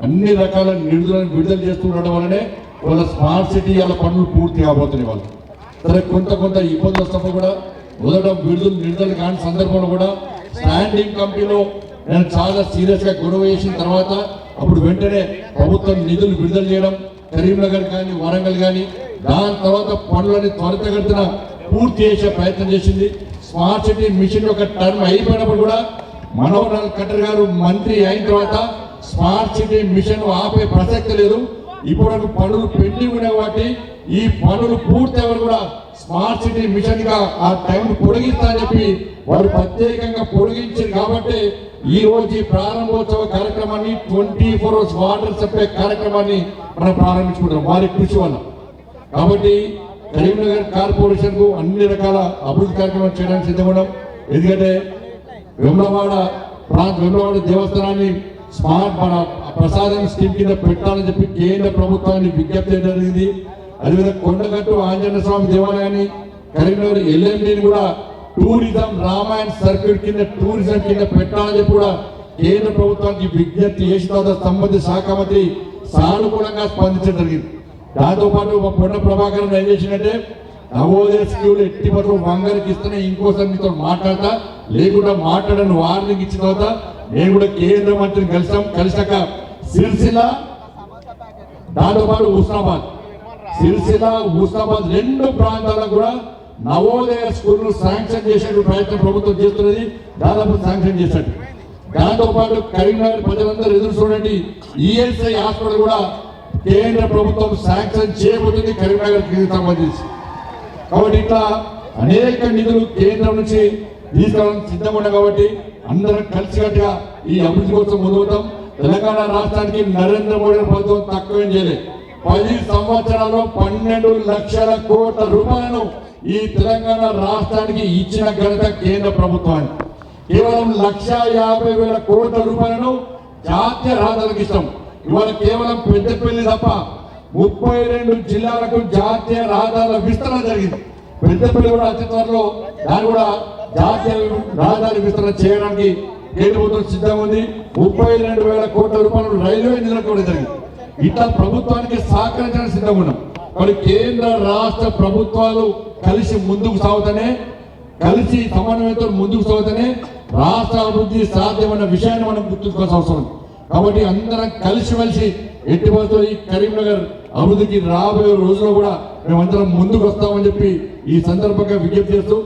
అన్ని రకాల నిధులను విడుదల చేస్తుండడం వల్లనే వాళ్ళ స్మార్ట్ సిటీ వాళ్ళ పనులు పూర్తి కాబోతున్నాయి వాళ్ళు. సరే కొంత కొంత ఇబ్బందులు వస్తున్నప్పుడు కూడా మొదట విడుదల నిడుదల కాని సందర్భంలో కూడా స్టాండింగ్ కమిటీలో నేను చాలా సీరియస్గా గొడవ చేసిన తర్వాత అప్పుడు వెంటనే ప్రభుత్వం నిధులు విడుదల చేయడం కరీంనగర్ కానీ వరంగల్ కానీ దాని తర్వాత పనులని త్వరితగతిన పూర్తి చేసే ప్రయత్నం చేసింది. స్మార్ట్ సిటీ మిషన్ యొక్క టర్మ్ అయిపోయినప్పుడు కూడా మనోహర్ లాల్ ఖట్టర్ గారు మంత్రి అయిన తర్వాత స్మార్ట్ సిటీ మిషన్ ఆపే ప్రసక్తి లేదు. ఇప్పుడు పనులు పెండింగ్ ఉన్నాయి కాబట్టి ఈ పనులు పూర్తి ఎవరు కూడా స్మార్ట్ సిటీ మిషన్గా ఆ టైం పొడిగిస్తా అని చెప్పి వారు ప్రత్యేకంగా పొడిగించింది కాబట్టి ఈ రోజు ఈ ప్రారంభోత్సవ కార్యక్రమాన్ని twenty four hours water supply కార్యక్రమాన్ని మనం ప్రారంభించుకుంటాం వారి కృషి వల్ల. కాబట్టి కరీంనగర్ కార్పొరేషన్కు అన్ని రకాల అభివృద్ధి కార్యక్రమాలు చేయడానికి సిద్ధపడడం ఎందుకంటే వెమ్లవాడ ప్రాంత వెమ్లవాడ దేవస్థానాన్ని స్మార్ట్ మన ప్రసాదం స్కీమ్ కింద పెట్టాలని చెప్పి కేంద్ర ప్రభుత్వాన్ని విజ్ఞప్తి జరిగింది. అదేవిధంగా కొండగట్టు ఆంజనేయ స్వామి దేవాలయాన్ని కరీంనగర్ ఎల్ఎండిని కూడా టూరిజం రామాయణ సర్క్యూట్ కింద టూరిజం కింద పెట్టాలని చెప్పి కూడా కేంద్ర ప్రభుత్వానికి విజ్ఞప్తి చేసిన తర్వాత సంబంధిత శాఖ మంత్రి సానుకూలంగా స్పందించడం జరిగింది. దాంతోపాటు మా పొన్న ప్రభాకర్ ఏం చేసిందంటే నవోదయ స్కీములు ఎట్టి పట్ల వంగరికి ఇస్తేనే ఇంకోసారి మీతో మాట్లాడతా లేకుండా మాట్లాడని వార్నింగ్ ఇచ్చిన తర్వాత నేను కూడా కేంద్ర మంత్రిని కలిసాం. కలిసాక సిరిసిల్ల దాంతో పాటు హుస్నాబాద్. సిరిసిల్ల హుస్నాబాద్ రెండు ప్రాంతాలకు కూడా నవోదయ స్కూల్ శాంక్షన్ చేసే ప్రయత్నం ప్రభుత్వం చేస్తున్నది. దాదాపు శాంక్షన్ చేశాడు దాంతో పాటు కరీంనగర్ ప్రజలందరూ ఎదురు చూడండి. ఈఎస్ఐ హాస్పిటల్ కూడా కేంద్ర ప్రభుత్వం శాంక్షన్ చేయబోతుంది కరీంనగర్కి సంబంధించి. కాబట్టి ఇట్లా అనేక నిధులు కేంద్రం నుంచి తీసుకోవడానికి సిద్ధం ఉన్నాయి కాబట్టి అందరం కలిసికట్టుగా ఈ అభివృద్ధి కోసం ముందుతాం తెలంగాణ రాష్ట్రానికి నరేంద్ర మోడీ ప్రభుత్వం తక్కువేం చేయలేదు. పది సంవత్సరాల్లో పన్నెండు లక్షల కోట్ల రూపాయలను ఈ తెలంగాణ రాష్ట్రానికి ఇచ్చిన ఘనత కేంద్ర ప్రభుత్వానికి కేవలం లక్ష యాభై వేల కోట్ల రూపాయలను జాతీయ రహదారికి ఇష్టం ఇవాళ కేవలం పెద్దపల్లి తప్ప ముప్పై రెండు జిల్లాలకు జాతీయ రహదారుల విస్తరణ జరిగింది. పెద్దపల్లి కూడా అతి త్వరలో దాన్ని కూడా జాతీయ రాజధాని విస్తరణ చేయడానికి కేంద్ర ప్రభుత్వం సిద్ధంగా ఉంది. ముప్పై రెండు వేల కోట్ల రూపాయలు రైల్వే నిధులకు కూడా జరిగింది. ఇట్లా ప్రభుత్వానికి సహకరించడానికి సిద్ధంగా ఉన్నాం. మరి కేంద్ర రాష్ట్ర ప్రభుత్వాలు కలిసి ముందుకు సాగుతానే కలిసి సమన్వయంతో ముందుకు సాగుతానే రాష్ట్ర అభివృద్ధి సాధ్యమైన విషయాన్ని మనం గుర్తుంచుకోవాల్సిన అవసరం కాబట్టి అందరం కలిసిమెలిసి ఎట్టి పరిస్థితుల్లో ఈ కరీంనగర్ అభివృద్ధికి రాబోయే రోజుల్లో కూడా మేమందరం ముందుకు వస్తామని చెప్పి ఈ సందర్భంగా విజ్ఞప్తి చేస్తూ